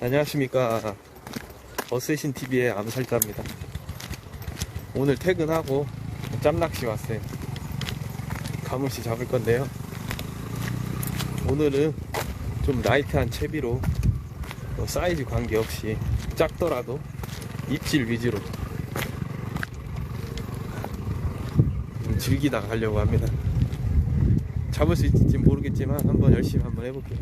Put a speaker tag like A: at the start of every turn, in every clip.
A: 안녕하십니까 어쌔신 TV의 암살자입니다. 오늘 퇴근하고 짬낚시 왔어요. 가물치 잡을 건데요. 오늘은 좀 라이트한 채비로 뭐 사이즈 관계없이 작더라도 입질 위주로 좀 즐기다 가려고 합니다. 잡을 수 있을지 모르겠지만 한번 열심히 한번 해볼게요.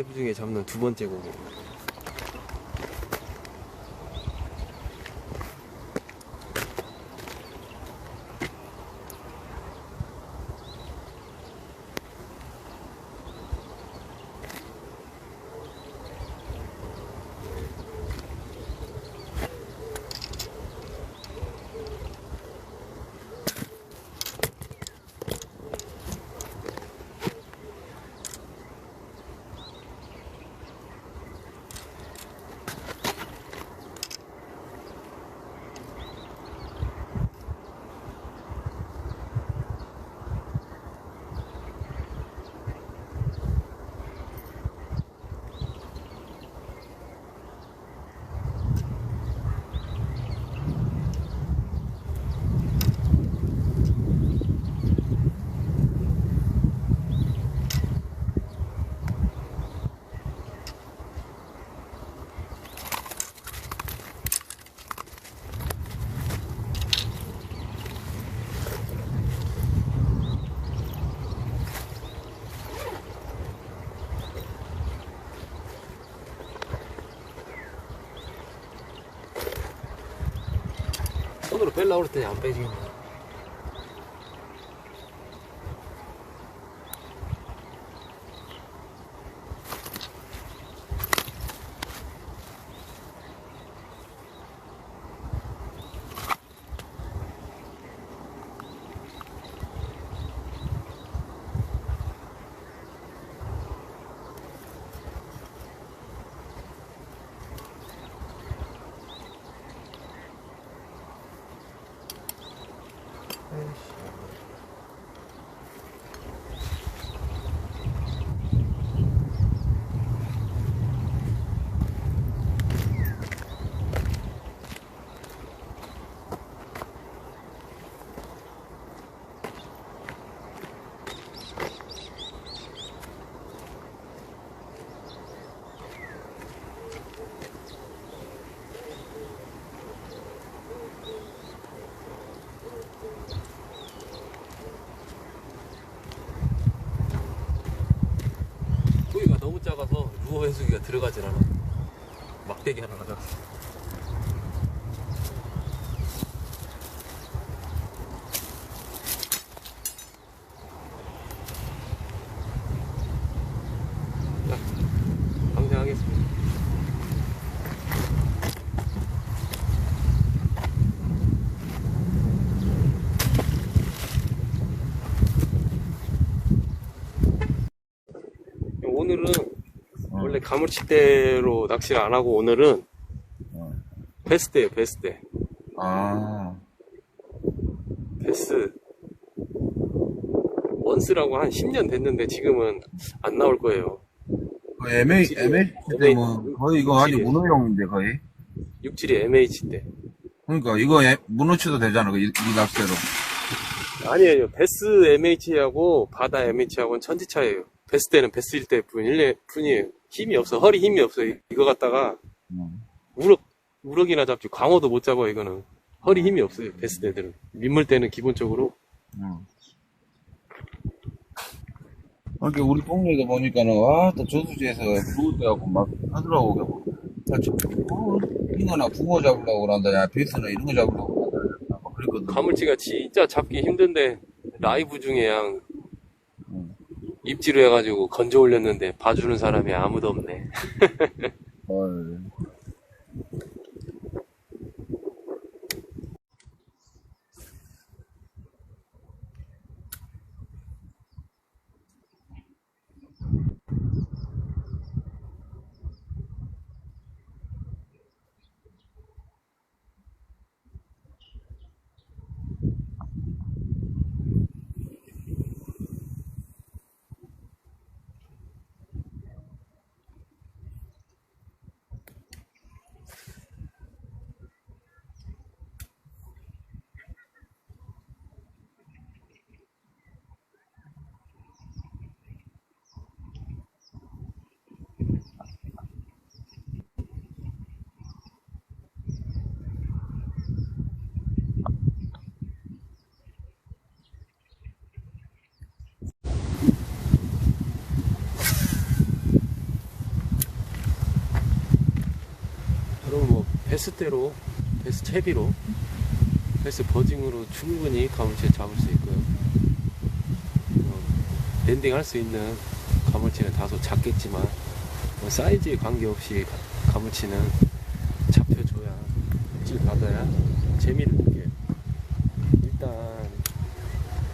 A: 라이브 중에 잡는 두 번째 고기.
B: 손으로 뺄라고 그랬더니 안 빼지겠네.
A: 너무 작아서 루어 해수기가 들어가질 않아. 막대기 하나 가져왔어. 자, 방생하겠습니다. 오늘은 원래 가물치대로 낚시를 안 하고 오늘은
B: 어.
A: 베스트예요 베스트.
B: 아,
A: 베스 원스라고 한 10년 됐는데 지금은 안 나올 거예요.
B: 그 MA,
A: 육질이-
B: MA 시스템은 거의 이거 아니
A: 육질이-
B: 문어용인데 거의.
A: 육질이 MH대
B: 그러니까 이거 에- 문어 치도 되잖아, 이, 이 낚시로.
A: 아니에요. 베스 MH하고 바다 MH하고는 천지차예요. 베스 때는 베스일 때 뿐이에요 힘이 없어 허리 힘이 없어 이거 갖다가
B: 음.
A: 우럭 우럭이나 잡지 광어도 못 잡아 이거는 허리 힘이 없어요 베스 때들은 민물 때는 기본적으로
B: 음. 이렇게 우리 동네에도 보니까는 와, 또 저수지에서 부을 때하고 막 하더라고. 잉어나 붕어 잡으려고 그런다. 야, 베스나 이런 거 잡으려고 그런다. 막 그랬거든.
A: 가물치가 진짜 잡기 힘든데 라이브 중에 양
B: 음.
A: 입질을 해가지고 건져 올렸는데 봐주는 사람이 아무도 없네.
B: 헐.
A: 그럼 뭐 베스대로 베스 채비로 베스 버징으로 충분히 가물치 잡을 수 있고요. 어, 랜딩 할 수 있는 가물치는 다소 작겠지만 뭐 사이즈에 관계없이 가- 가물치는 잡혀줘야 입질 받아야 재미를 느껴요. 일단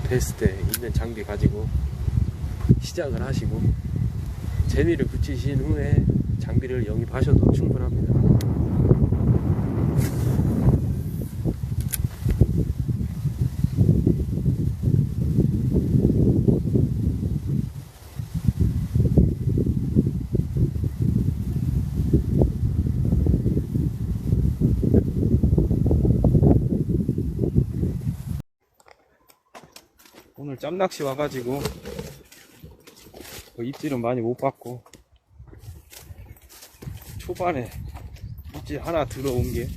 A: 베스트 있는 장비 가지고 시작을 하시고 재미를 붙이신 후에 장비를 영입하셔도 충분합니다. 오늘 짬낚시 와가지고 뭐 입질은 많이 못 받고 초반에 입질 하나 들어온 게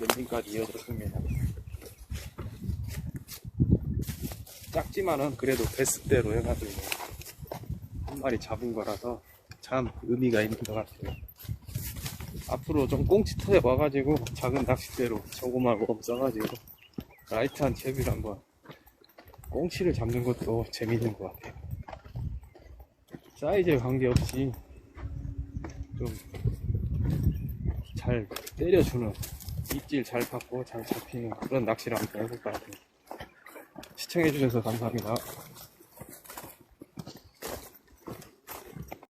A: 랜딩까지 이어졌습니다. 작지만은 그래도 베스트대로 해가지고 한 마리 잡은 거라서 참 의미가 있는 것 같아요. 앞으로 좀 꽁치터에 와가지고 작은 낚싯대로 조그만 웜 써가지고 라이트한 채비를 한번 꽁치를 잡는 것도 재밌는 것 같아요. 사이즈에 관계없이 좀 잘 때려주는 입질 잘 받고 잘 잡히는 그런 낚시를 한번 해볼 것 같아요. 시청해주셔서 감사합니다.